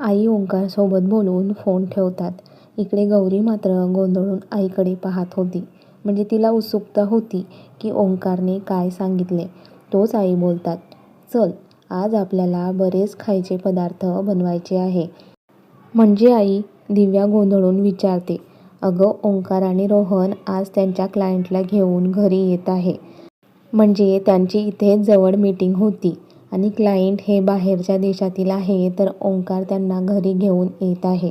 आई ओंकारसोबत बोलून फोन ठेवतात. इकडे गौरी मात्र गोंधळून आईकडे पाहत होती. म्हणजे तिला उत्सुकता होती की ओंकारने काय सांगितले. तोच आई बोलतात, चल आज आपल्याला बरेच खायचे पदार्थ बनवायचे आहे. म्हणजे आई? दिव्या गोंधळून विचारते. अगं ओंकार आणि रोहन आज त्यांच्या क्लायंटला घेऊन घरी येत आहे. म्हणजे त्यांची इथेच जवळ मीटिंग होती आणि क्लायंट हे बाहेरच्या देशातील आहे तर ओंकार त्यांना घरी घेऊन येत आहे.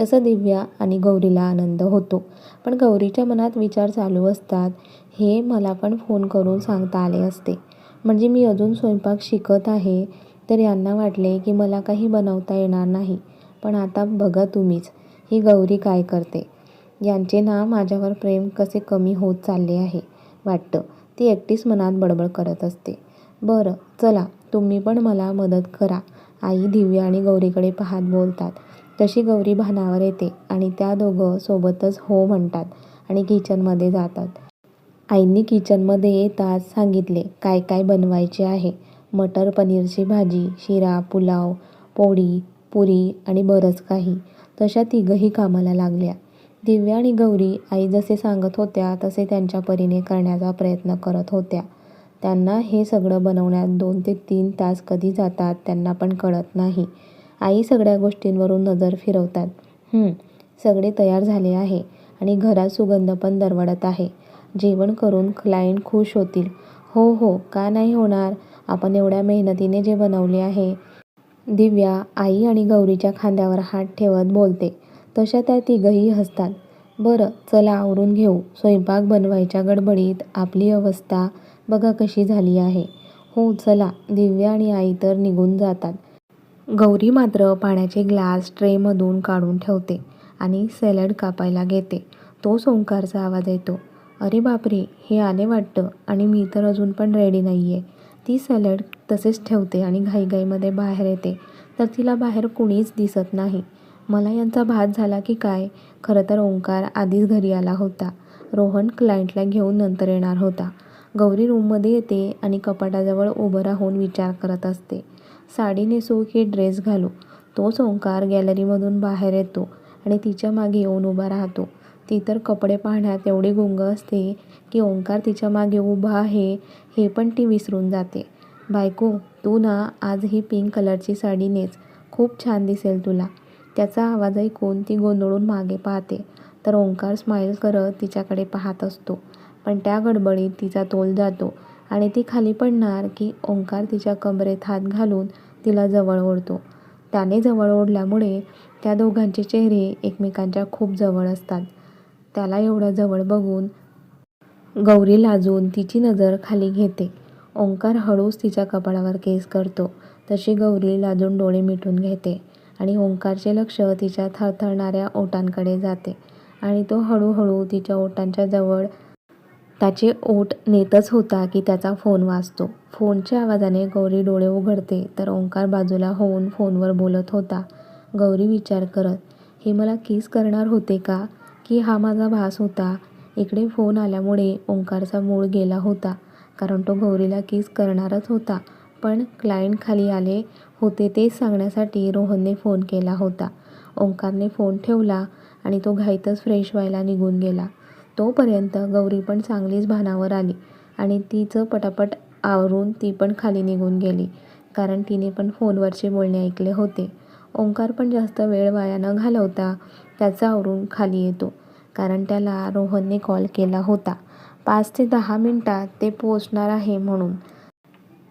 तसं दिव्या आणि गौरीला आनंद होतो. पण गौरीच्या मनात विचार चालू असतात, हे मला पण फोन करून सांगता आले असते. म्हणजे मी अजून स्वयंपाक शिकत आहे तर यांना वाटले की मला काही बनवता येणार नाही. पण आता बघा तुम्हीच, ही गौरी काय करते. यांचे ना माझ्यावर प्रेम कसे कमी होत चालले आहे वाटतं. ती एकटीच मनात बडबड करत असते. बरं चला तुम्ही पण मला मदत करा आई दिव्या आणि गौरीकडे पाहत बोलतात. तशी गौरी भानावर येते आणि त्या दोघं सोबतच हो म्हणतात आणि किचनमध्ये जातात. आईंनी किचनमध्ये येताच सांगितले काय काय बनवायचे आहे. मटर पनीरची भाजी, शिरा, पुलाव, पोळी, पुरी आणि बरंच काही. तशा तिघंही कामाला लागल्या. दिव्या आणि गौरी आई जसे सांगत होत्या तसे त्यांच्या परीने करण्याचा प्रयत्न करत होत्या. त्यांना हे सगळं बनवण्यात दोन ते तीन तास कधी जातात त्यांना पण कळत नाही. आई सगळ्या गोष्टींवरून नजर फिरवतात. सगळे तयार झाले आहे आणि घरात सुगंध पण दरवळत आहे. जेवण करून क्लायंट खुश होतील. हो हो का नाही होणार. आपण एवढ्या मेहनतीने जे बनवले आहे. दिव्या आई आणि गौरीच्या खांद्यावर हात ठेवत बोलते. तशा त्या तिघंही हसतात. बरं चला आवरून घेऊ. स्वयंपाक बनवायच्या गडबडीत आपली अवस्था बघा कशी झाली आहे. हो चला दिव्या आणि आई तर निघून जातात. गौरी मात्र पाण्याचे ग्लास ट्रेमधून काढून ठेवते आणि सॅलड कापायला घेते. तोच ओंकारचा आवाज येतो. अरे बापरे हे आले वाटतं आणि मी तर अजून पण रेडी नाही आहे ती सॅलड तसेच ठेवते आणि घाईघाईमध्ये बाहेर येते तर तिला बाहेर कुणीच दिसत नाही. मला यांचा भात झाला की काय. खरं तर ओंकार आधीच घरी आला होता. रोहन क्लायंटला घेऊन नंतर येणार होता. गौरी रूममध्ये येते आणि कपाटाजवळ उभं राहून विचार करत असते. साडी नेसू की ड्रेस घालू. तोच ओंकार गॅलरीमधून बाहेर येतो आणि तिच्यामागे येऊन उभा राहतो. ती तर कपडे पाहण्यात एवढी गुंग असते की ओंकार तिच्यामागे उभा आहे हे पण ती विसरून जाते. बायको तू ना आज ही पिंक कलरची साडी नेस. खूप छान दिसेल तुला. त्याचा आवाज ऐकून ती गोंधळून मागे पाहते तर ओंकार स्माईल करत तिच्याकडे पाहत असतो. पण त्या गडबडीत तिचा तोल जातो आणि ती खाली पडणार की ओंकार तिच्या कमरेत हात घालून तिला जवळ ओढतो. त्याने जवळ ओढल्यामुळे त्या दोघांचे चेहरे एकमेकांच्या खूप जवळ असतात. त्याला एवढं जवळ बघून गौरी लाजून तिची नजर खाली घेते. ओंकार हळूच तिच्या कपाळावर केस करतो तशी गौरी लाजून डोळे मिटून घेते आणि ओंकारचे लक्ष तिच्या थरथरणाऱ्या ओटांकडे जाते आणि तो हळूहळू तिच्या ओटांच्या जवळ त्याचे ओठ नेतच होता की त्याचा फोन वाजतो. फोनच्या आवाजाने गौरी डोळे उघडते तर ओंकार बाजूला होऊन फोनवर बोलत होता. गौरी विचार करत, हे मला किस करणार होते का? की हा माझा भास होता. इकडे फोन आल्यामुळे ओंकारचा मूळ गेला होता कारण तो गौरीला किस करणारच होता. पण क्लायंट खाली आले होते तेच सांगण्यासाठी रोहनने फोन केला होता. ओंकारने फोन ठेवला आणि तो घाईतच फ्रेश व्हायला निघून गेला. तोपर्यंत गौरी पण चांगलीच भानावर आली आणि तिचं पटापट आवरून ती पण खाली निघून गेली कारण तिने पण फोनवरचे बोलणे ऐकले होते. ओंकार पण जास्त वेळ वाया न घालवता त्याचं आवरून खाली येतो कारण त्याला रोहनने कॉल केला होता पाच ते दहा मिनटात ते पोचणार आहे म्हणून.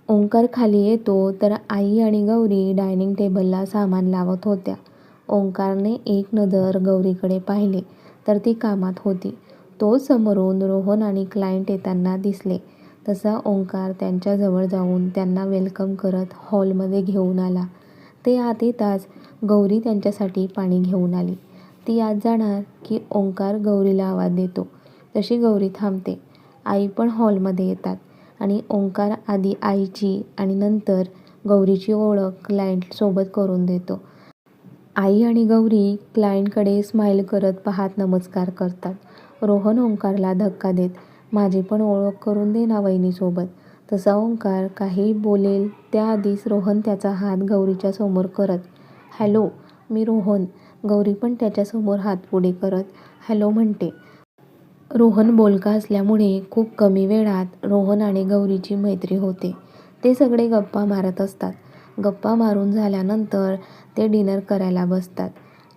ओंकार खाली येतो तर आई आणि गौरी डायनिंग टेबलला सामान लावत होत्या. ओंकारने एक नजर गौरीकडे पाहिले तर ती कामात होती. तो समोरून रोहन आणि क्लायंट येताना दिसले तसा ओंकार त्यांच्याजवळ जाऊन त्यांना वेलकम करत हॉलमध्ये घेऊन आला. ते आत येताच गौरी त्यांच्यासाठी पाणी घेऊन आली. ती आत जाणार की ओंकार गौरीला आवाज देतो तशी गौरी थांबते. आई पण हॉलमध्ये येतात आणि ओंकार आधी आईची आणि नंतर गौरीची ओळख क्लायंटसोबत करून देतो. आई आणि गौरी क्लायंटकडे स्माईल करत पाहत नमस्कार करतात. रोहन ओंकारला धक्का देत, माझी पण ओळख करून दे ना वहिनीसोबत. तसा ओंकार काही बोलेल त्याआधीच रोहन त्याचा हात गौरीच्या समोर करत, हॅलो मी रोहन. गौरी पण त्याच्यासमोर हात पुढे करत हॅलो म्हणते. रोहन बोलका असल्यामुळे खूप कमी वेळात रोहन आणि गौरीची मैत्री होते. ते सगळे गप्पा मारत असतात. गप्पा मारून झाल्यानंतर ते डिनर करायला बसतात.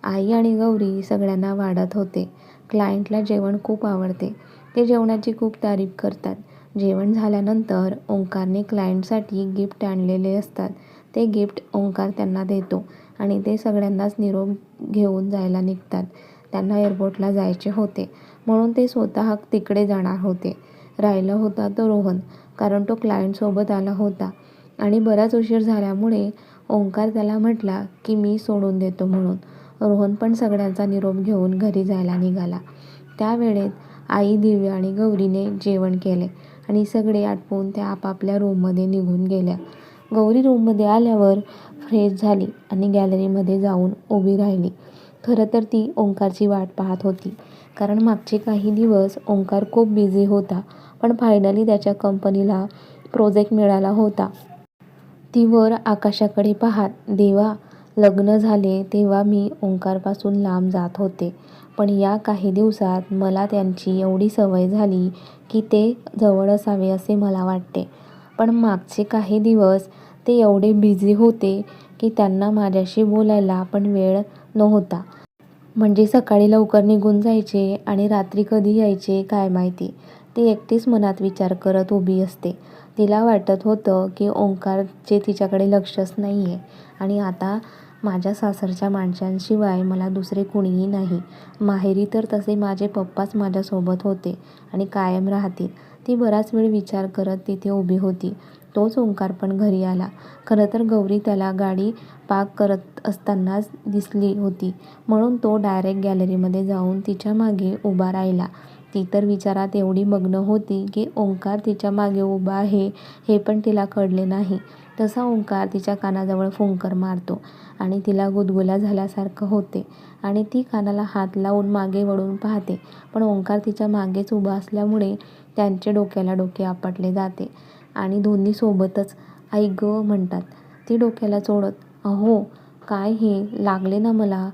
आई आणि गौरी सगळ्यांना वाढत होते. क्लायंटला जेवण खूप आवडते. ते जेवणाची खूप तारीफ करतात. जेवण झाल्यानंतर ओंकारने क्लायंटसाठी गिफ्ट आणलेले असतात. ते गिफ्ट ओंकार त्यांना देतो आणि ते सगळ्यांनाच निरोप घेऊन जायला निघतात. त्यांना एअरपोर्टला जायचे होते. म्हणून ते स्वतः तिकडे जाणार होते. राहिला होता तो रोहन कारण तो क्लायंटसोबत आला होता. आणि बराच उशीर झाल्यामुळे ओंकार त्याला म्हटला की मी सोडून देतो म्हणून. रोहन पण सगळ्यांचा निरोप घेऊन घरी जायला निघाला. त्यावेळेत आई दिव्या आणि गौरीने जेवण केले आणि सगळे आटपून त्या आपापल्या रूममध्ये निघून गेल्या. गौरी रूममध्ये आल्यावर फ्रेश झाली आणि गॅलरीमध्ये जाऊन उभी राहिली. खरं तर ती ओंकारची वाट पाहत होती. कारण मागचे काही दिवस ओंकार खूप बिझी होता पण फायनली त्याच्या कंपनीला प्रोजेक्ट मिळाला होता. ती वर आकाशाकडे पाहात देवा लग्न झाले तेव्हा मी ओंकारपासून लांब जात होते. पण या काही दिवसात मला त्यांची एवढी सवय झाली की ते जवळ असावे असे मला वाटते. पण मागचे काही दिवस ते एवढे बिझी होते की त्यांना माझ्याशी बोलायला पण वेळ नव्हता. म्हणजे सकाळी लवकर निघून जायचे आणि रात्री कधी यायचे काय माहिती. ती एकटीच मनात विचार करत उभी असते. तिला वाटत होतं की ओंकारचे तिच्याकडे लक्षच नाही आहे आणि आता माझ्या सासरच्या माणसांशिवाय मला दुसरे कुणीही नाही. माहेरी तर तसे माझे पप्पाच माझ्यासोबत होते आणि कायम राहतील. ती बराच वेळ विचार करत तिथे उभी होती. तोच ओंकार पण घरी आला. खरं तर गौरी त्याला गाडी पार्क करत असतानाच दिसली होती. म्हणून तो डायरेक्ट गॅलरीमध्ये जाऊन तिच्यामागे उभा राहिला. ती तर विचारात एवढी मग्न होती की ओंकार तिच्यामागे उभा आहे हे पण तिला कळले नाही. तसा ओंकार तिच्या कानाजवळ फुंकर मारतो आणि तिला गुदगुल्या झाल्यासारखं होते आणि ती कानाला हात लावून मागे वळून पाहते. पण ओंकार तिच्या मागेच उभा असल्यामुळे त्यांचे डोक्याला डोके आपटले जाते आणि दोन्ही सोबतच आई ग म्हणतात. ती डोक्याला चोडत अहो काय हे? लागले ना मला.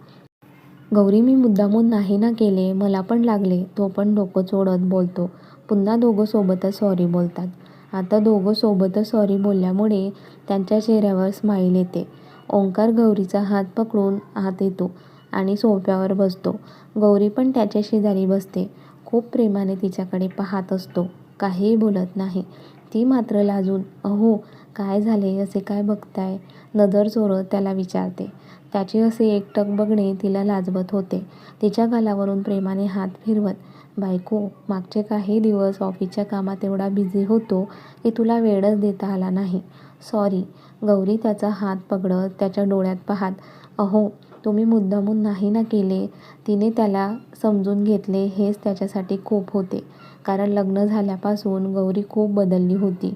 गौरी मी मुद्दामून नाही ना केले. मला पण लागले. तो पण डोकं चोडत बोलतो. पुन्हा दोघं सोबतच सॉरी बोलतात. आता दोघं सोबतच सॉरी बोलल्यामुळे त्यांच्या चेहऱ्यावर स्माईल येते. ओंकार गौरीचा हात पकडून आत येतो आणि सोफ्यावर बसतो. गौरी पण त्याच्या शेजारी बसते. खूप प्रेमाने तिच्याकडे पाहत असतो. काहीही बोलत नाही. ती मात्र लाजून अहो काय झाले असे काय बघताय? नजर चोरत त्याला विचारते. त्याचे असे एकटक बघणे तिला लाजवत होते. तिच्या गालावरून प्रेमाने हात फिरवत बायको मागचे काही दिवस ऑफिसच्या कामात एवढा बिझी होतो की तुला वेळच देता आला नाही. सॉरी गौरी त्याचा हात पकडत त्याच्या डोळ्यात पाहत अहो तुम्ही मुद्दामून नाही ना केले? तिने त्याला समजून घेतले हेच त्याच्यासाठी खूप होते. कारण लग्न झाल्यापासून गौरी खूप बदलली होती.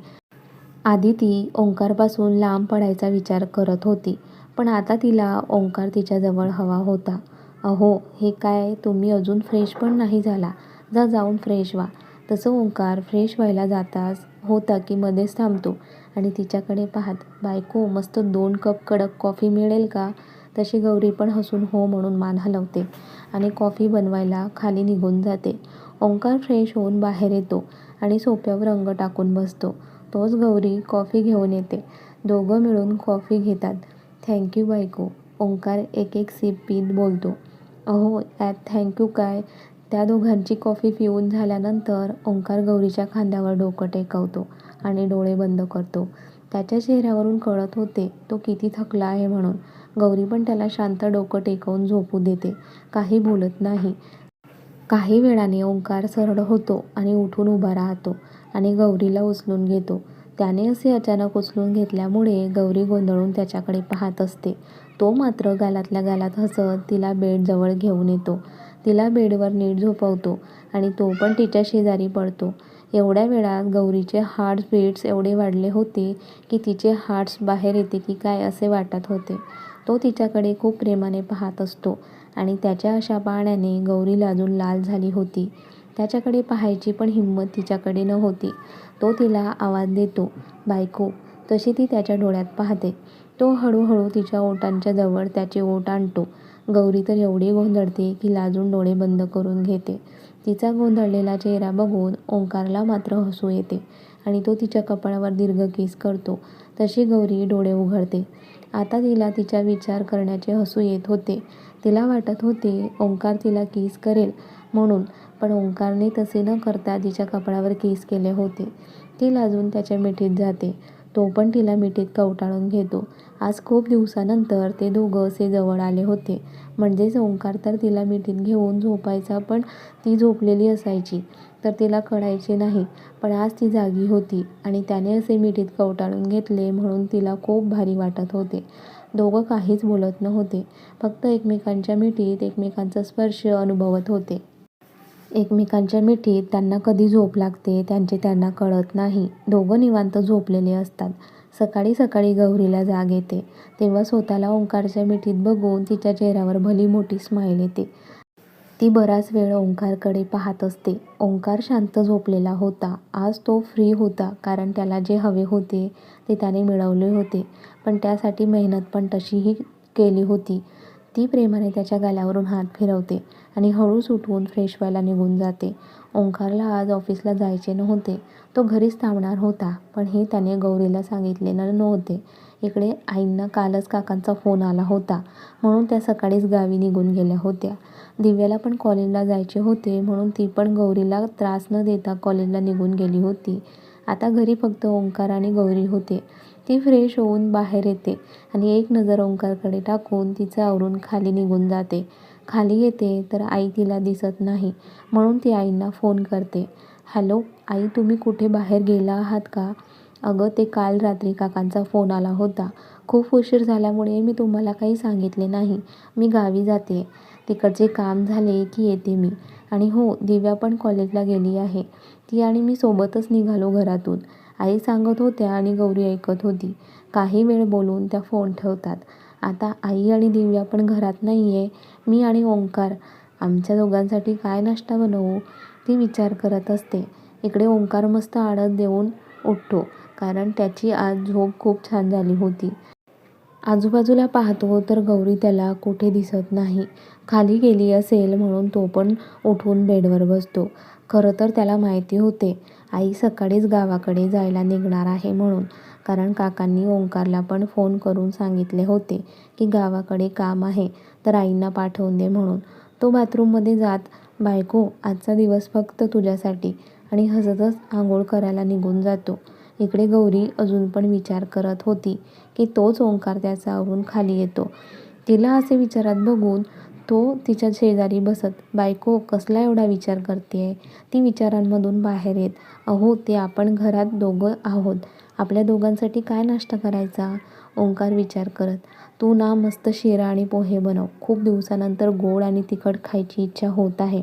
आधी ती ओंकारपासून लांब पडायचा विचार करत होती पण आता तिला ओंकार तिच्याजवळ हवा होता. अहो हे काय? तुम्ही अजून फ्रेश पण नाही झाला. जा जाऊन फ्रेश व्हा. तसं ओंकार फ्रेश व्हायला जाताच होता की मध्येच थांबतो आणि तिच्याकडे पाहत बायको मस्त दोन कप कडक कॉफी मिळेल का? तशी गौरी पण हसून हो म्हणून मान हलवते आणि कॉफी बनवायला खाली निघून जाते. ओंकार फ्रेश होऊन बाहेर येतो आणि सोप्यावर रंग टाकून बसतो. तोच गौरी कॉफी घेऊन येते. दोघं मिळून कॉफी घेतात. थँक्यू बायको ओंकार एक एक सीप पीत बोलतो. अहो यात थँक्यू काय? त्या दोघांची कॉफी पिऊन झाल्यानंतर ओंकार गौरीच्या खांद्यावर डोकं टेकवतो आणि डोळे बंद करतो. त्याच्या चेहऱ्यावरून कळत होते तो किती थकला आहे म्हणून. गौरी पण त्याला शांत डोकं टेकवून झोपू देते. काही बोलत नाही. काही वेळाने ओंकार सरळ होतो आणि उठून उभा राहतो आणि गौरीला उचलून घेतो. त्याने असे अचानक उचलून घेतल्यामुळे गौरी गोंधळून त्याच्याकडे पाहत असते. तो मात्र गालातल्या गालात हसत तिला बेडजवळ घेऊन येतो. तिला बेडवर नीट झोपवतो आणि तो पण तिच्या शेजारी पडतो. एवढ्या वेळात गौरीचे हार्ट बीट्स एवढे वाढले होते की तिचे हार्ट्स बाहेर येते की काय असे वाटत होते. तो तिच्याकडे खूप प्रेमाने पाहत असतो आणि त्याच्या अशा पाहण्याने गौरी लाजून लाल झाली होती. त्याच्याकडे पाहायची पण हिंमत तिच्याकडे नव्हती. तो तिला आवाज देतो बायको तशी ती त्याच्या डोळ्यात पाहते. तो हळूहळू तिच्या ओटांच्या जवळ त्याचे ओट आणतो. गौरी तर एवढी गोंधळते की लाजून डोळे बंद करून घेते. तिचा गोंधळलेला चेहरा बघून ओंकारला मात्र हसू येते आणि तो तिच्या कपाळावर दीर्घ केस करतो. तशी गौरी डोळे उघडते. आता तिला तिचा विचार करण्याचे हसू येत होते. तिला वाटत होते ओंकार तिला केस करेल म्हणून पण ओंकारने तसे न करता तिच्या कपाळावर केस केले होते. ती लाजून त्याच्या मिठीत जाते. तो पण तिला मिठीत कवटाळून घेतो. आज खूप दिवसानंतर ते दोघं असे जवळ आले होते. म्हणजेच ओंकार तर तिला मिठीत घेऊन झोपायचा पण ती झोपलेली असायची तर तिला कळायचे नाही. पण आज ती जागी होती आणि त्याने असे मिठीत कवटाळून घेतले म्हणून तिला खूप भारी वाटत होते. दोघं काहीच बोलत नव्हते. फक्त एकमेकांच्या मिठीत एकमेकांचा स्पर्श अनुभवत होते. एकमेकांच्या मिठीत त्यांना कधी झोप लागते त्यांचे त्यांना कळत नाही. दोघं निवांत झोपलेले असतात. सकाळी सकाळी गौरीला जाग येते. तेव्हा स्वतःला ओंकारच्या मिठीत बघून तिच्या चेहऱ्यावर भली मोठी स्माईल येते. ती बराच वेळ ओंकारकडे पाहत असते. ओंकार शांत झोपलेला होता. आज तो फ्री होता कारण त्याला जे हवे होते ते त्याने मिळवले होते. पण त्यासाठी मेहनत पण तशीही केली होती. ती प्रेमाने त्याच्या गाल्यावरून हात फिरवते आणि हळूच उठवून फ्रेश व्हायला निघून जाते. ओंकारला आज ऑफिसला जायचे नव्हते. तो घरीच थांबणार होता पण हे त्याने गौरीला सांगितलेलं नव्हते. इकडे आईंना कालच काकांचा फोन आला होता म्हणून त्या सकाळीच गावी निघून गेल्या होत्या. दिव्याला पण कॉलेजला जायचे होते म्हणून ती पण गौरीला त्रास न देता कॉलेजला निघून गेली होती. आता घरी फक्त ओंकार आणि गौरी होते. ती फ्रेश होऊन बाहेर येते आणि एक नजर ओंकारकडे टाकून तिचं आवरून खाली निघून जाते. खाली येते तर आई तिला दिसत नाही. म्हणून ती आईंना फोन करते. हॅलो आई तुम्ही कुठे बाहेर गेला आहात का? अगं ते काल रात्री काकांचा फोन आला होता. खूप उशीर झाल्यामुळे मी तुम्हाला काही सांगितले नाही. मी गावी जाते. तिकडचे काम झाले की येते मी. आणि हो दिव्या पण कॉलेजला गेली आहे. ती आणि मी सोबतच निघालो घरातून. आई सांगत होत्या आणि गौरी ऐकत होती. काही वेळ बोलून त्या फोन ठेवतात. आता आई आणि दिव्या पण घरात नाही आहे मी आणि ओंकार. आमच्या दोघांसाठी काय नाश्ता बनवू? ती विचार करत असते. इकडे ओंकार मस्त आडत देऊन उठतो कारण त्याची आज झोप खूप छान झाली होती. आजूबाजूला पाहतो तर गौरी त्याला कुठे दिसत नाही. खाली गेली असेल म्हणून तो पण उठून बेडवर बसतो. खरं तर त्याला माहिती होते आई सकाळीच गावाकडे जायला निघणार आहे म्हणून. कारण काकांनी ओंकारला पण फोन करून सांगितले होते की गावाकडे काम आहे तर आईंना पाठवून दे म्हणून. तो बाथरूममध्ये जात बायको आजचा दिवस फक्त तुझ्यासाठी. आणि हसतच आंघोळ करायला निघून जातो. इकडे गौरी अजून पण विचार करत होती की तोच ओंकार त्याचा आवरून खाली येतो. तिला असे विचारात बघून तो तिच्या शेजारी बसत बायको कसला एवढा विचार करते ती विचारांमधून बाहेर येत. अहो ते आपण घरात दोघं आहोत. आपल्या दोघांसाठी काय नाश्ता करायचा? ओंकार विचार करत तू ना मस्त शिरा आणि पोहे बनव. खूप दिवसानंतर गोड आणि तिखट खायची इच्छा होत आहे.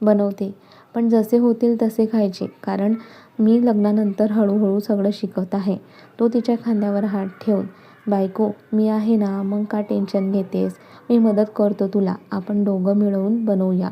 बनवते. पण जसे होतील तसे खायचे. कारण मी लग्नानंतर हळूहळू सगळं शिकत आहे. तो तिच्या खांद्यावर हात ठेवून बायको मी आहे ना मग का टेन्शन घेतेस? मी मदत करतो तुला. आपण दोघं मिळवून बनवूया.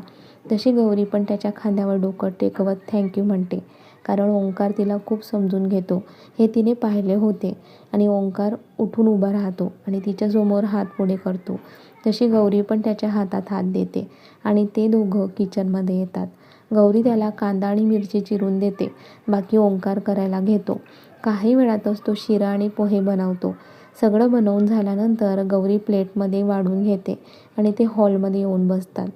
तशी गौरी पण त्याच्या खांद्यावर डोकं टेकवत थँक्यू म्हणते. कारण ओंकार तिला खूप समजून घेतो. हे तिने पाहिले होते. आणि ओंकार उठून उभा राहतो आणि तिच्यासमोर हात पुढे करतो. तशी गौरी पण त्याच्या हातात हात देते आणि ते दोघं किचनमध्ये येतात. गौरी त्याला कांदा आणि मिरची चिरून देते. बाकी ओंकार करायला घेतो. काही वेळातच तो शिरा आणि पोहे बनवतो. सगळं बनवून झाल्यानंतर गौरी प्लेटमध्ये वाढून घेते आणि ते हॉलमध्ये येऊन बसतात.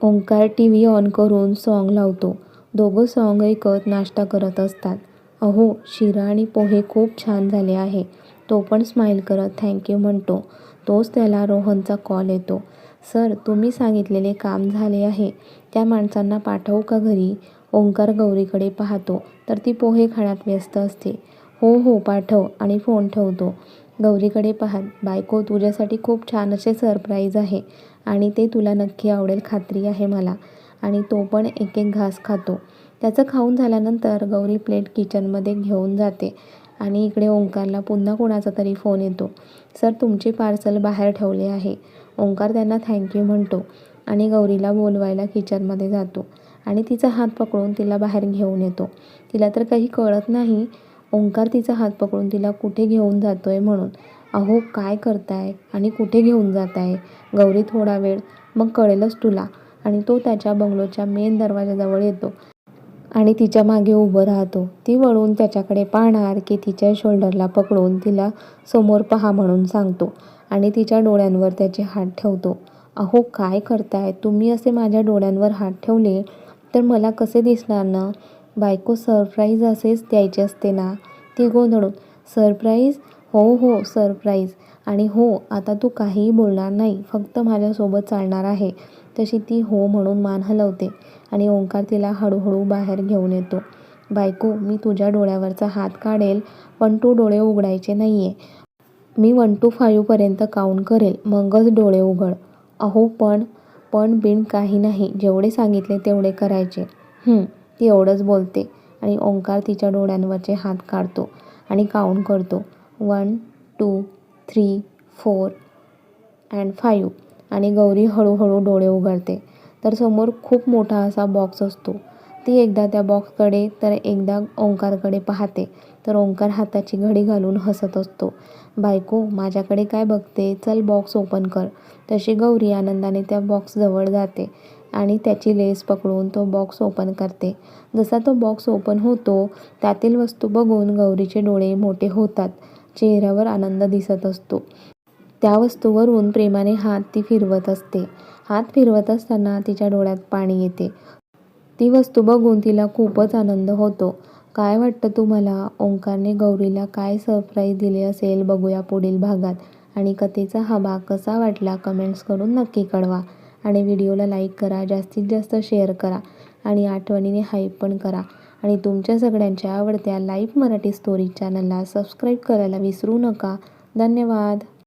ओंकार टी व्ही ऑन करून सॉन्ग लावतो. दोघं सॉन्ग ऐकत नाश्ता करत असतात. अहो शिरा आणि पोहे खूप छान झाले आहे. तो पण स्माईल करत थँक्यू म्हणतो. तोच त्याला रोहनचा कॉल येतो. सर तुम्ही सांगितलेले काम झाले आहे. त्या माणसांना पाठवू का घरी? ओंकार गौरीकडे पाहतो. तर ती पोहे खाण्यात व्यस्त असते. हो हो पाठव आणि फोन ठेवतो. गौरीकडे पाहत बायको तुझ्यासाठी खूप छान असे सरप्राईज आहे आणि ते तुला नक्की आवडेल खात्री आहे मला. आणि तो पण एक एक घास खातो. त्याचं खाऊन झाल्यानंतर गौरी प्लेट किचनमध्ये घेऊन जाते आणि इकडे ओंकारला पुन्हा कोणाचा तरी फोन येतो. सर तुमचे पार्सल बाहेर ठेवले आहे. ओंकार त्यांना थँक्यू म्हणतो आणि गौरीला बोलवायला किचनमध्ये जातो आणि तिचा हात पकडून तिला बाहेर घेऊन येतो. तिला तर काही कळत नाही ओंकार तिचा हात पकडून तिला कुठे घेऊन जातो आहे म्हणून. अहो काय करताय आणि कुठे घेऊन जाताय? गौरी थोडा वेळ मग कळेलच तुला. आणि तो त्याच्या बंगलोच्या मेन दरवाजाजवळ येतो. आणि तिच्यामागे उभं राहतो. ती वळून त्याच्याकडे पाहणार की तिच्या शोल्डरला पकडून तिला समोर पहा म्हणून सांगतो. आणि तिच्या डोळ्यांवर त्याचे हात ठेवतो. अहो काय करताय? तुम्ही असे माझ्या डोळ्यांवर हात ठेवले तर मला कसे दिसणार ना? बायको सरप्राईज असेच द्यायचे असते ना ती गोंधळून सरप्राईज? हो हो सरप्राईज. आणि हो आता तू काहीही बोलणार नाही. फक्त माझ्यासोबत चालणार आहे. तशी ती हो म्हणून मान हलवते आणि ओंकार तिला हळूहळू बाहेर घेऊन येतो. बायको मी तुझ्या डोळ्यावरचा हात काढेल पण तू डोळे उघडायचे नाही आहे मी वन टू फाईव्हपर्यंत काउंट करेल? मगच डोळे उघड. अहो पण पण बिन काही नाही. जेवढे सांगितले तेवढे करायचे. ती एवढंच बोलते आणि ओंकार तिच्या डोळ्यांवरचे हात काढतो आणि काउंट करतो. One two three four and five आणि गौरी हळूहळू डोळे उघडते. तर समोर खूप मोठा असा बॉक्स असतो. ती एकदा त्या बॉक्सकडे तर एकदा ओंकारकडे पाहते. तर ओंकार हाताची घडी घालून हसत असतो. बायको माझ्याकडे काय बघते? चल बॉक्स ओपन कर. तशी गौरी आनंदाने त्या बॉक्सजवळ जाते आणि त्याची लेस पकडून तो बॉक्स ओपन करते. जसा तो बॉक्स ओपन होतो त्यातील वस्तू बघून गौरीचे डोळे मोठे होतात. चेहऱ्यावर आनंद दिसत असतो. त्या वस्तूवरून प्रेमाने हात ती फिरवत असते. हात फिरवत असताना तिच्या डोळ्यात पाणी येते. ती वस्तू बघून तिला खूपच आनंद होतो. काय वाटतं तुम्हाला? ओंकारने गौरीला काय सरप्राईज दिले असेल बघूया पुढील भागात. आणि कथेचा हा भाग कसा वाटला कमेंट्स करून नक्की कळवा. आणि व्हिडिओला लाईक करा जास्तीत जास्त शेअर करा. आणि आठवणीने हाईप पण करा. आणि तुमच्या सगळ्यांच्या आवडत्या लाईव्ह मराठी स्टोरी चॅनलला सबस्क्राईब करायला विसरू नका. धन्यवाद.